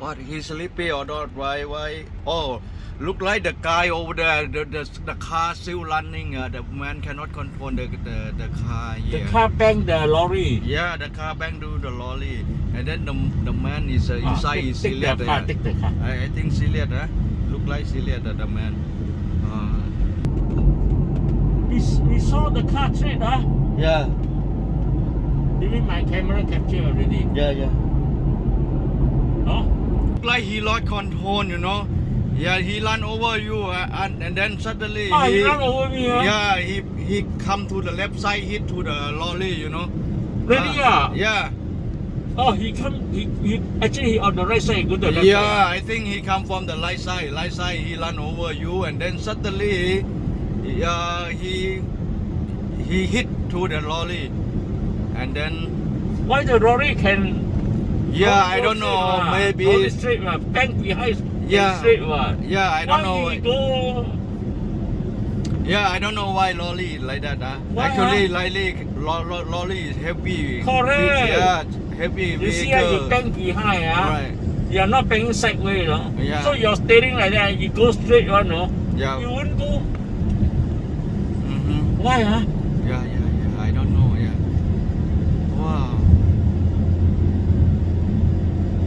What? He sleepy or not? Why? Why? Oh, look like the guy over there. The the, the car still running. Uh, the man cannot control the the, the car The car bang the lorry. Yeah, the car bang to the lorry, and then the the man is uh, Ah, inside is take serious. the car, uh, take the car. I, I think serious. Huh? Look like serious. Uh, the man. Uh, We, s- we saw the car trade, huh? yeah, Even my camera capture already. yeah, yeah. Look like he lost control. You know. Yeah, he run over you, uh, and, and then suddenly Oh, he run over me, huh? Yeah, he he come to the left side, hit to the lorry. You know. Really, Uh, ah? Yeah. Oh, he come, he, he actually he on the right side, go to the left Yeah, side. I think he come from the right side. Right side, he run over you, and then suddenly, uh, he he hit to the lorry, and then Why the lorry can yeah, I don't know, ah? maybe Go straight, ah, bang behind Yeah. straight, what? yeah, I don't Why know. go Yeah, I don't know why lorry like that. Uh. Why, Actually, ah? lorry, lo- lo- lorry is heavy. Correct. Yeah, heavy You see how you vehicle. bang behind, ah? Right. You're not banging sideways, no? Yeah. So you're steering like that, you go straight one, no? Yeah. You wouldn't go. Mm-hmm. Why, ah? Yeah, yeah.